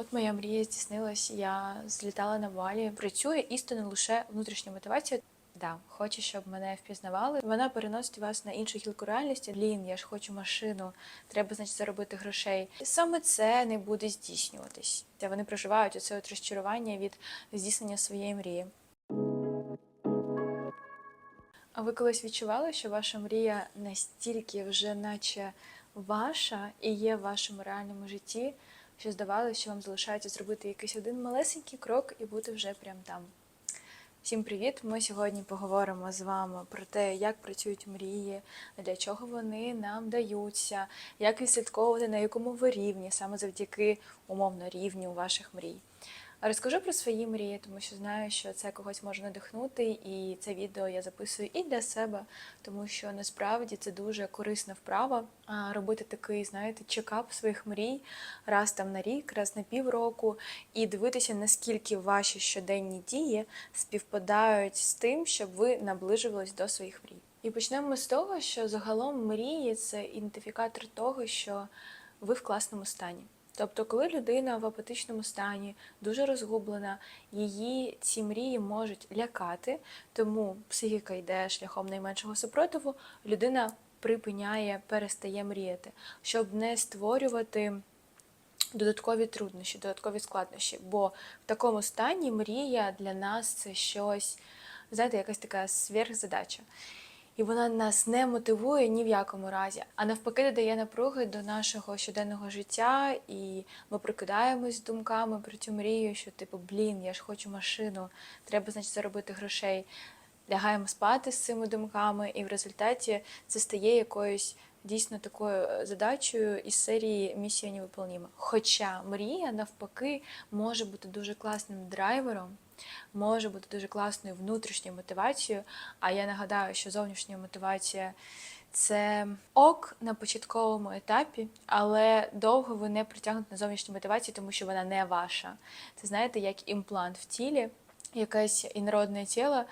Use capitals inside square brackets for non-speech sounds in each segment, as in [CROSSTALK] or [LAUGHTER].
От моя мрія здійснилась. Я злітала на Балі. Працює істинно лише внутрішня мотивація. Да, хочу, щоб мене впізнавали. Вона переносить вас на іншу гілку реальності. Блін, я ж хочу машину, треба, значить, заробити грошей. І саме це не буде здійснюватись. Вони проживають оце от розчарування від здійснення своєї мрії. А ви колись відчували, що ваша мрія настільки вже наче ваша і є в вашому реальному житті, що здавалося, що вам залишається зробити якийсь один малесенький крок і бути вже прямо там. Всім привіт! Ми сьогодні поговоримо з вами про те, як працюють мрії, для чого вони нам даються, як відслідковувати, на якому ви рівні, саме завдяки умовно рівню ваших мрій. Розкажу про свої мрії, тому що знаю, що це когось може надихнути, і це відео я записую і для себе, тому що насправді це дуже корисна вправа робити такий, знаєте, чекап своїх мрій раз там на рік, раз на півроку, і дивитися, наскільки ваші щоденні дії співпадають з тим, щоб ви наближувались до своїх мрій. І почнемо з того, що загалом мрії це ідентифікатор того, що ви в класному стані. Тобто, коли людина в апатичному стані, дуже розгублена, її ці мрії можуть лякати, тому психіка йде шляхом найменшого супротиву, людина припиняє, перестає мріяти, щоб не створювати додаткові труднощі, додаткові складнощі. Бо в такому стані мрія для нас це щось, знаєте, якась така сверхзадача. І вона нас не мотивує ні в якому разі, а навпаки, додає напруги до нашого щоденного життя, і ми прокидаємось з думками про цю мрію, що типу, блін, я ж хочу машину, треба, значить, заробити грошей. Лягаємо спати з цими думками, і в результаті це стає якоюсь дійсно такою задачею із серії місія невиполніма. Хоча мрія навпаки може бути дуже класним драйвером може бути дуже класною внутрішньою мотивацією. А я нагадаю, що зовнішня мотивація це ок на початковому етапі, але довго ви не притягнете на зовнішню мотивацію, тому що вона не ваша. Це знаєте, як імплант в тілі. Якесь інородне тіло,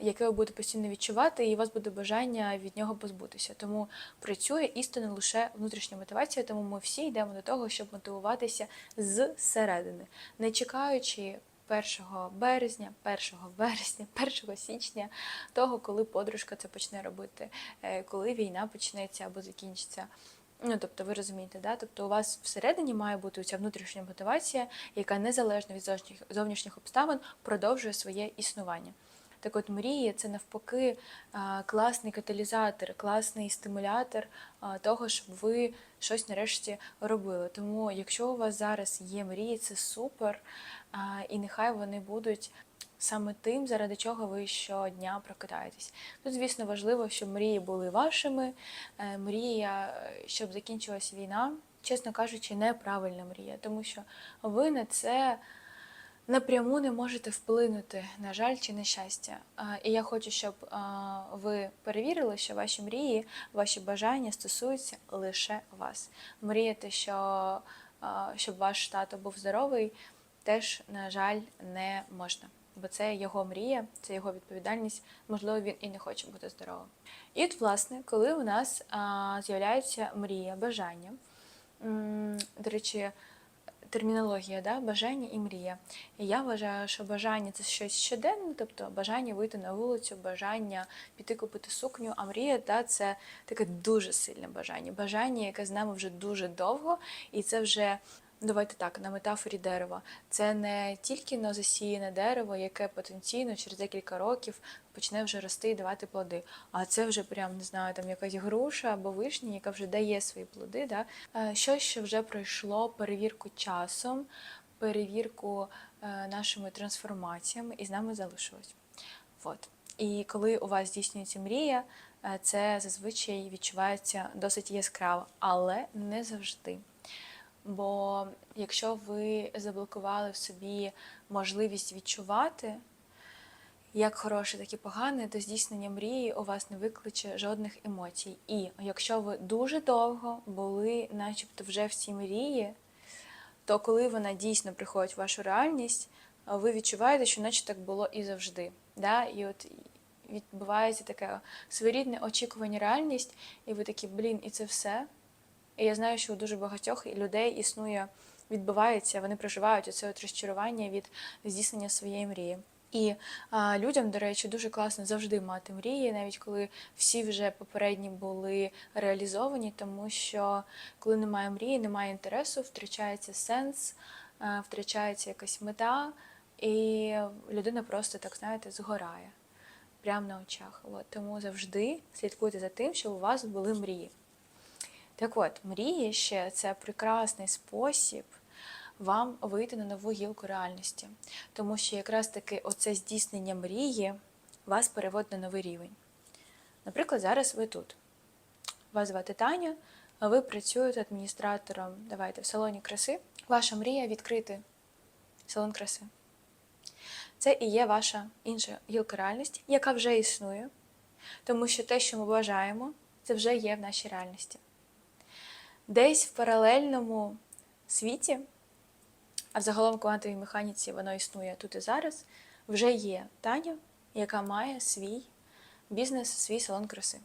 яке ви будете постійно відчувати, і у вас буде бажання від нього позбутися. Тому працює істинно лише внутрішня мотивація, тому ми всі йдемо до того, щоб мотивуватися зсередини, не чекаючи 1 березня, 1 вересня, [LAUGHS] 1 січня, того, коли подружка це почне робити, е, коли війна почнеться або закінчиться. Ну, тобто, ви розумієте, да? Тобто у вас всередині має бути ця внутрішня мотивація, яка незалежно від зовнішніх, зовнішніх обставин продовжує своє існування. Так от мрії це навпаки класний каталізатор, класний стимулятор того, щоб ви щось нарешті робили. Тому, якщо у вас зараз є мрії, це супер, і нехай вони будуть. Саме тим, заради чого ви щодня прокидаєтесь. Тут, звісно, важливо, щоб мрії були вашими. Е, мрія, щоб закінчилась війна, чесно кажучи, неправильна мрія, тому що ви на це напряму не можете вплинути, на жаль, чи на щастя. І я хочу, щоб ви перевірили, що ваші мрії, ваші бажання стосуються лише вас. Мріяти, що щоб ваш тато був здоровий, теж, на жаль, не можна. Бо це його мрія, це його відповідальність, можливо, він і не хоче бути здоровим. І от, власне, коли у нас з'являється мрія, бажання, до речі, термінологія, да? бажання і мрія. І я вважаю, що бажання це щось щоденне, тобто бажання вийти на вулицю, бажання піти купити сукню, а мрія да, це таке дуже сильне бажання. Бажання, яке з нами вже дуже довго, і це вже. Давайте так, на метафорі дерева. Це не тільки на засіяне дерево, яке потенційно через декілька років почне вже рости і давати плоди. А це вже прям не знаю, там якась груша або вишня, яка вже дає свої плоди. Да? Е, щось, що вже пройшло перевірку часом, перевірку е, нашими трансформаціями і з нами залишилось. От. І коли у вас здійснюється мрія, е, це зазвичай відчувається досить яскраво, але не завжди. Бо якщо ви заблокували в собі можливість відчувати, як хороше, так і погане, то здійснення мрії у вас не викличе жодних емоцій. І якщо ви дуже довго були, начебто, вже в цій мрії, то коли вона дійсно приходить в вашу реальність, ви відчуваєте, що наче так було і завжди. Да? І от відбувається таке своєрідне очікування реальність, і ви такі, блін, і це все. І я знаю, що у дуже багатьох людей існує відбувається, вони проживають оце от розчарування від здійснення своєї мрії. І а, людям, до речі, дуже класно завжди мати мрії, навіть коли всі вже попередні були реалізовані, тому що коли немає мрії, немає інтересу, втрачається сенс, а, втрачається якась мета, і людина просто так знаєте згорає прямо на очах. От, тому завжди слідкуйте за тим, щоб у вас були мрії. Так от, мрії ще це прекрасний спосіб вам вийти на нову гілку реальності. Тому що якраз таки оце здійснення мрії вас переводить на новий рівень. Наприклад, зараз ви тут. Вас звати Таня, а ви працюєте адміністратором давайте, в салоні краси. Ваша мрія відкрити салон краси. Це і є ваша інша гілка реальності, яка вже існує, тому що те, що ми бажаємо, це вже є в нашій реальності. Десь в паралельному світі, а взагалом в квантовій механіці воно існує тут і зараз, вже є Таня, яка має свій бізнес, свій салон краси.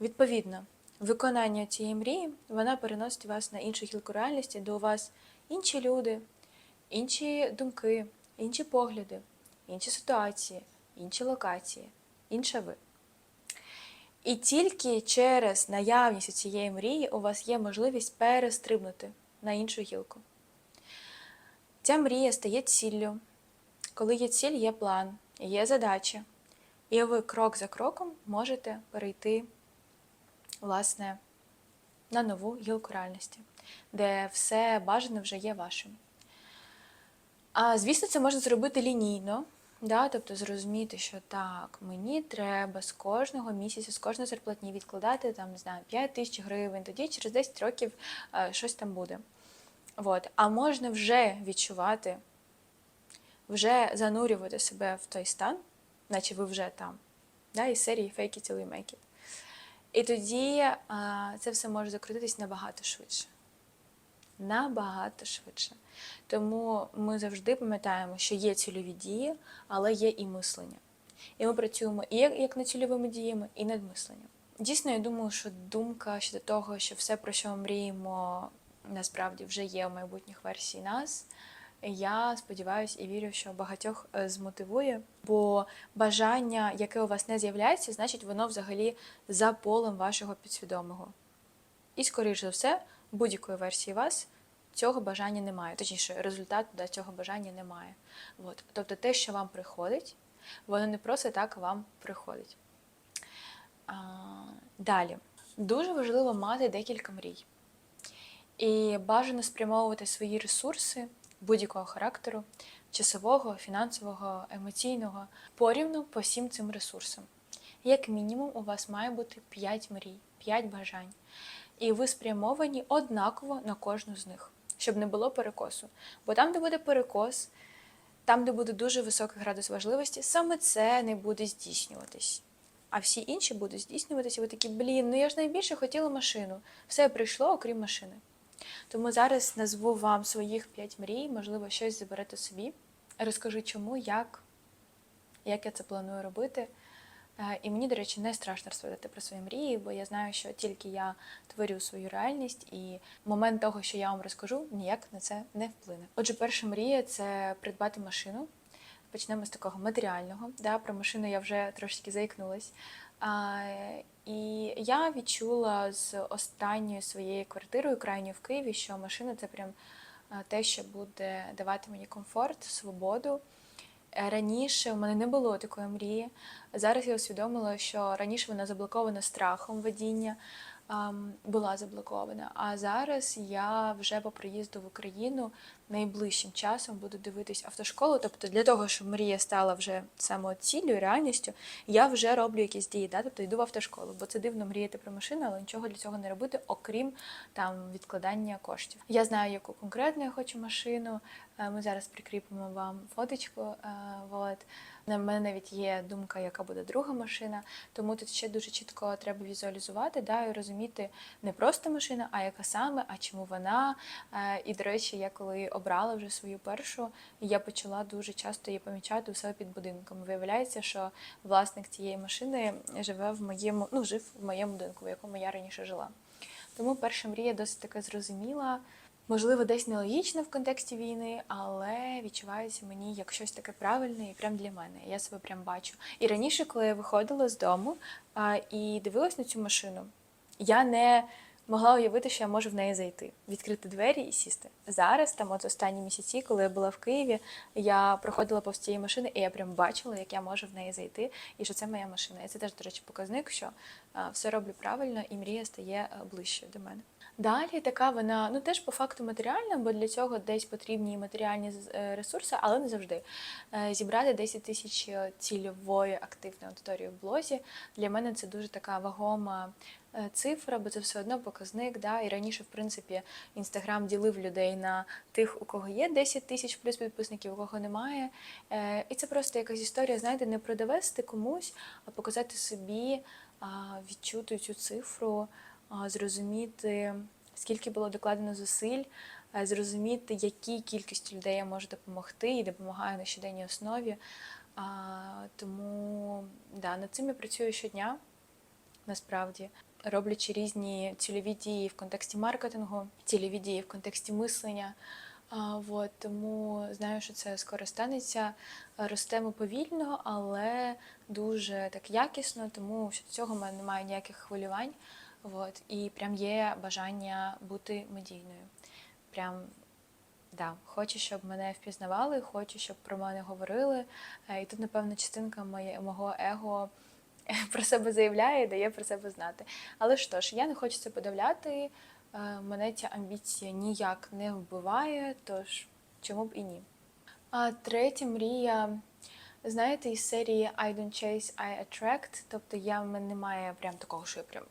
Відповідно, виконання цієї мрії вона переносить вас на іншу гілку реальності, де у вас інші люди, інші думки, інші погляди, інші ситуації, інші локації, інша ви. І тільки через наявність цієї мрії у вас є можливість перестрибнути на іншу гілку. Ця мрія стає ціллю. Коли є ціль, є план, є задача. І ви крок за кроком можете перейти, власне, на нову гілку реальності, де все бажане вже є вашим. А звісно, це можна зробити лінійно, да? тобто зрозуміти, що так, мені треба з кожного місяця, з кожної зарплатні відкладати там, не знаю, 5 тисяч гривень, тоді через 10 років е, щось там буде. От. А можна вже відчувати, вже занурювати себе в той стан, наче ви вже там, да? із серії fake it till you make it. І тоді а, це все може закрутитись набагато швидше. Набагато швидше. Тому ми завжди пам'ятаємо, що є цільові дії, але є і мислення. І ми працюємо і як над цільовими діями, і над мисленням. Дійсно, я думаю, що думка щодо того, що все, про що ми мріємо, насправді вже є в майбутніх версій нас. Я сподіваюся і вірю, що багатьох е, змотивує, бо бажання, яке у вас не з'являється, значить воно взагалі за полем вашого підсвідомого. І, скоріш за все, будь-якої версії вас цього бажання немає. Точніше, результату до цього бажання немає. От. Тобто те, що вам приходить, воно не просто так вам приходить. А, Далі. Дуже важливо мати декілька мрій. І бажано спрямовувати свої ресурси будь-якого характеру, часового, фінансового, емоційного, порівну по всім цим ресурсам. Як мінімум, у вас має бути 5 мрій, 5 бажань. І ви спрямовані однаково на кожну з них, щоб не було перекосу. Бо там, де буде перекос, там, де буде дуже високий градус важливості, саме це не буде здійснюватись. А всі інші будуть здійснюватися. Ви такі, блін, ну я ж найбільше хотіла машину. Все прийшло, окрім машини. Тому зараз назву вам своїх п'ять мрій, можливо, щось заберете собі. Розкажу, чому, як, як я це планую робити. Е, І мені, до речі, не страшно розповідати про свої мрії, бо я знаю, що тільки я творю свою реальність, і момент того, що я вам розкажу, ніяк на це не вплине. Отже, перша мрія це придбати машину. Почнемо з такого матеріального. Да, Про машину я вже трошки заікнулась. А, І я відчула з останньою своєю квартирою, крайньою в Києві, що машина це прям те, що буде давати мені комфорт, свободу. Е, Раніше в мене не було такої мрії. Зараз я усвідомила, що раніше вона заблокована страхом водіння, була заблокована. А зараз я вже по приїзду в Україну найближчим часом буду дивитись автошколу. Тобто для того, щоб мрія стала вже саме реальністю, я вже роблю якісь дії, да? тобто йду в автошколу, бо це дивно мріяти про машину, але нічого для цього не робити, окрім там відкладання коштів. Я знаю, яку конкретно я хочу машину. Е, Ми зараз прикріпимо вам фоточку. е, Вот. На мене навіть є думка, яка буде друга машина. Тому тут ще дуже чітко треба візуалізувати, да, і розуміти не просто машина, а яка саме, а чому вона. Е, І, до речі, я коли обрала вже свою першу, я почала дуже часто її помічати у себе під будинком. Виявляється, що власник цієї машини живе в моєму, ну, жив в моєму будинку, в якому я раніше жила. Тому перша мрія досить така зрозуміла. Можливо, десь нелогічно в контексті війни, але відчувається мені як щось таке правильне і прям для мене. Я себе прям бачу. І раніше, коли я виходила з дому а, і дивилась на цю машину, я не могла уявити, що я можу в неї зайти, відкрити двері і сісти. Зараз, там, от останні місяці, коли я була в Києві, я проходила повз цієї машини, і я прям бачила, як я можу в неї зайти, і що це моя машина. І це теж, до речі, показник, що все роблю правильно, і мрія стає ближче до мене. Далі така вона ну теж по факту матеріальна, бо для цього десь потрібні матеріальні е, ресурси, але не завжди. Е, Зібрати 10 тисяч е, цільової активної аудиторії в блозі для мене це дуже така вагома е, цифра, бо це все одно показник. Да? І раніше, в принципі, інстаграм ділив людей на тих, у кого є 10 тисяч плюс підписників, у кого немає. Е, І це просто якась історія, знаєте, не продовести комусь, а показати собі, відчути цю цифру зрозуміти, скільки було докладено зусиль, е, зрозуміти, якій кількості людей я можу допомогти і допомагаю на щоденній основі. А, Тому да, над цим я працюю щодня, насправді, роблячи різні цільові дії в контексті маркетингу, цільові дії в контексті мислення. А, вот, тому знаю, що це скоро станеться. Ростемо повільно, але дуже так якісно, тому що до цього в мене немає ніяких хвилювань. Вот, і прям є бажання бути медійною. Прям да, хочу, щоб мене впізнавали, хочу, щоб про мене говорили. Е, І тут, напевно, частинка моє, мого его [LAUGHS] про себе заявляє і дає про себе знати. Але що ж, я не хочу це подавляти. е, Мене ця амбіція ніяк не вбиває, тож чому б і ні. А третя мрія, знаєте, із серії I don't chase, I attract. Тобто я в мене немає прям такого, що я прям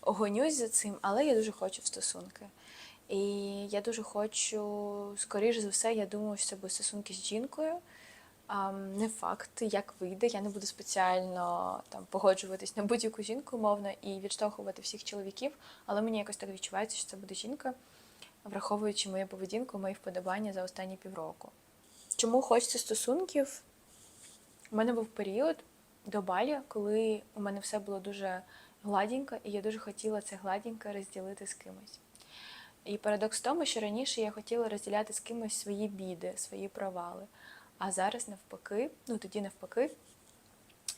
гонюсь за цим, але я дуже хочу в стосунки. І я дуже хочу, скоріш за все, я думаю, що це будуть стосунки з жінкою. Не факт, як вийде. Я не буду спеціально там погоджуватись на будь-яку жінку, умовно, і відштовхувати всіх чоловіків, але мені якось так відчувається, що це буде жінка, враховуючи мою поведінку, мої вподобання за останні півроку. Чому хочеться стосунків? У мене був період до балі, коли у мене все було дуже гладенько, і я дуже хотіла це гладенько розділити з кимось. І парадокс в тому, що раніше я хотіла розділяти з кимось свої біди, свої провали. А зараз навпаки, ну тоді навпаки.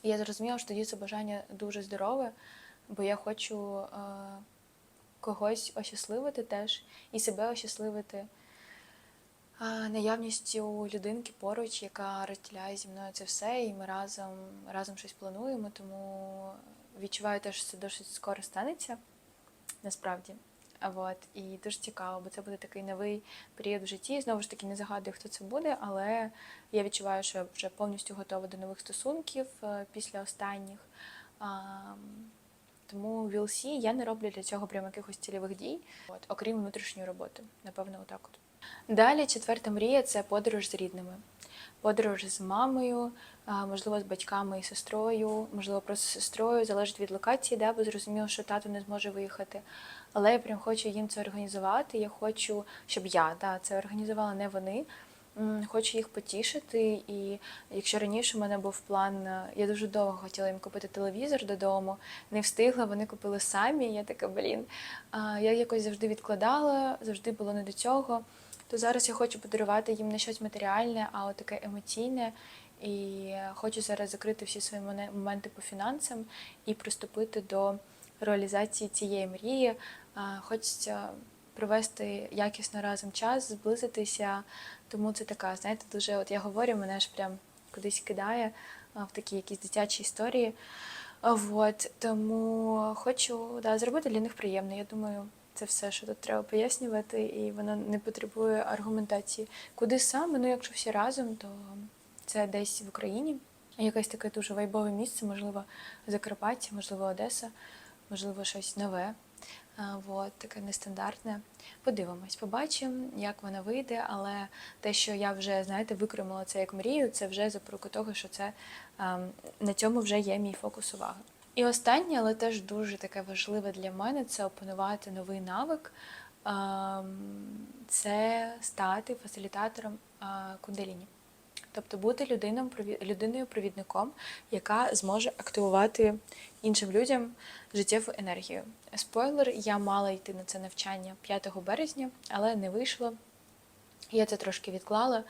Я зрозуміла, що тоді це бажання дуже здорове, бо я хочу е, когось ощасливити теж і себе ощасливити а, наявністю людинки поруч, яка розділяє зі мною це все, і ми разом, разом щось плануємо, тому відчуваю теж, що це досить скоро станеться, насправді. А Вот. І дуже цікаво, бо це буде такий новий період в житті. Знову ж таки, не загадую, хто це буде, але я відчуваю, що я вже повністю готова до нових стосунків е, після останніх. Тому VLC я не роблю для цього прям якихось цільових дій, от, окрім внутрішньої роботи. Напевно, отак от. Далі четверта мрія це подорож з рідними. Подорож з мамою, можливо, з батьками і сестрою, можливо, просто з сестрою, залежить від локації, де, бо зрозуміло, що тато не зможе виїхати. Але я прям хочу їм це організувати. Я хочу, щоб я да, це організувала, не вони. Хочу їх потішити, і якщо раніше в мене був план, е, я дуже довго хотіла їм купити телевізор додому, не встигла, вони купили самі. Я така, блін. Я якось завжди відкладала, завжди було не до цього. То зараз я хочу подарувати їм не щось матеріальне, а от таке емоційне. І хочу зараз закрити всі свої моменти по фінансам і приступити до реалізації цієї мрії. Хочеться провести якісно разом час, зблизитися. Тому це така, знаєте, дуже от я говорю, мене ж прям кудись кидає в такі якісь дитячі історії. А, Вот, тому хочу да, зробити для них приємно. Я думаю, це все, що тут треба пояснювати, і воно не потребує аргументації. Куди саме? Ну, якщо всі разом, то це десь в Україні. Якесь таке дуже вайбове місце, можливо, Закарпаття, можливо, Одеса, можливо, щось нове. А, Вот, таке нестандартне. Подивимось, побачимо, як вона вийде, але те, що я вже, знаєте, викремила це як мрію, це вже запорука того, що це ем, на цьому вже є мій фокус уваги. І останнє, але теж дуже таке важливе для мене це опанувати новий навик. Ем, Це стати фасилітатором е, кундаліні. Тобто бути людиною, людиною провідником, яка зможе активувати іншим людям життєву енергію. Спойлер, я мала йти на це навчання 5 березня, але не вийшло. Я це трошки відклала.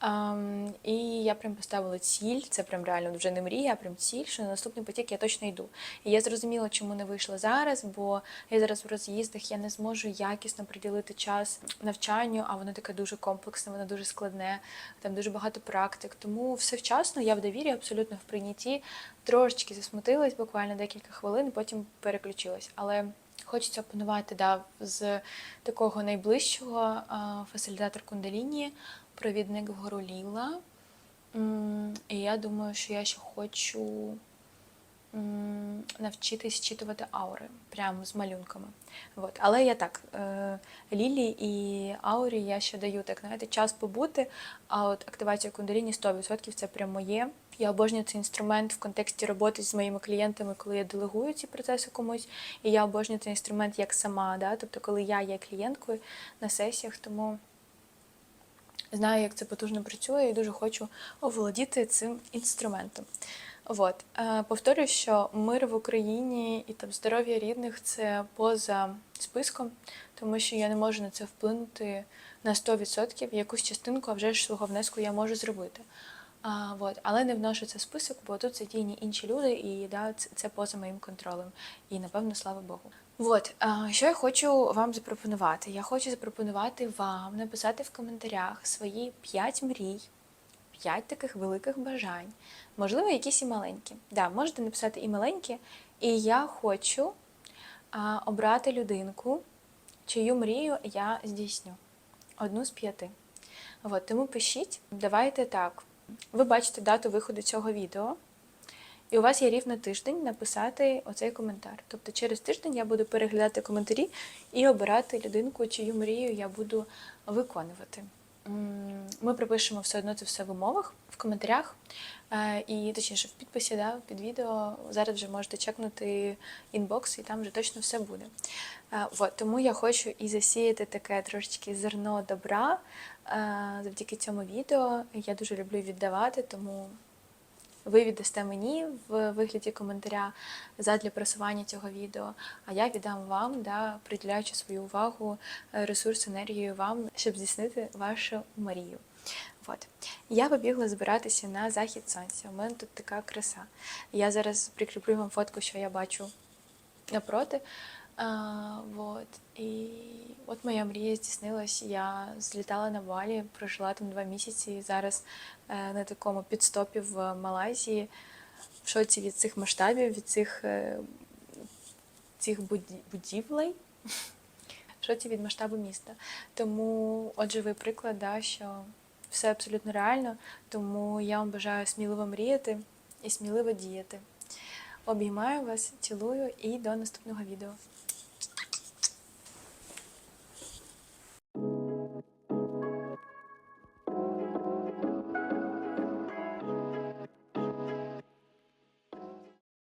Um, і я прям поставила ціль, це прям реально вже не мрія, а прям ціль, що на наступний потік я точно йду. І я зрозуміла, чому не вийшла зараз, бо я зараз в роз'їздах, я не зможу якісно приділити час навчанню, а воно таке дуже комплексне, воно дуже складне, там дуже багато практик. Тому все вчасно, я в довірі, абсолютно в прийнятті. Трошечки засмутилась, буквально декілька хвилин, потім переключилась. Але хочеться опанувати да, з такого найближчого фасилітатор кундаліні провідник вгору Ліла. І я думаю, що я ще хочу навчитись зчитувати аури прямо з малюнками. От. Але я так, е, Лілі і аурі я ще даю так, знаєте, час побути, а от активація кундаліні 100% це прямо моє. Я обожнюю цей інструмент в контексті роботи з моїми клієнтами, коли я делегую ці процеси комусь, і я обожнюю цей інструмент як сама, да? тобто коли я є клієнткою на сесіях, тому знаю, як це потужно працює, і дуже хочу оволодіти цим інструментом. От. Е, повторюю, що мир в Україні і там здоров'я рідних це поза списком, тому що я не можу на це вплинути на 100%. Якусь частинку, а вже ж свого внеску я можу зробити. А, вот. Але не вношу це в список, бо тут задіяні інші люди, і да, це, поза моїм контролем. І напевно, слава Богу. От, що я хочу вам запропонувати? Я хочу запропонувати вам написати в коментарях свої 5 мрій, 5 таких великих бажань, можливо, якісь і маленькі. Да, можете написати і маленькі. І я хочу а, обрати людинку, чию мрію я здійсню. Одну з п'яти. От, тому пишіть, давайте так. Ви бачите дату виходу цього відео. І у вас є рівно тиждень написати оцей коментар. Тобто через тиждень я буду переглядати коментарі і обирати людинку, чию мрію я буду виконувати. Ми пропишемо все одно це все в умовах, в коментарях. Е, і точніше в підписі да, під відео. Зараз вже можете чекнути інбокс, і там вже точно все буде. Е, от, Тому я хочу і засіяти таке трошечки зерно добра е, завдяки цьому відео. Я дуже люблю віддавати, тому ви віддасте мені в вигляді коментаря задля просування цього відео, а я віддам вам, да, приділяючи свою увагу, е, ресурс, енергію вам, щоб здійснити вашу мрію. От. Я побігла збиратися на захід сонця. У мене тут така краса. Я зараз прикріплю вам фотку, що я бачу напроти. Вот. І от моя мрія здійснилась. Я злітала на Балі, прожила там два місяці і зараз е, на такому підстопі в Малайзії, в шоці від цих масштабів, від цих е, цих будівлей, [LAUGHS] в шоці від масштабу міста. Тому, отже, ви приклад, да, що все абсолютно реально, тому я вам бажаю сміливо мріяти і сміливо діяти. Обіймаю вас, цілую і до наступного відео.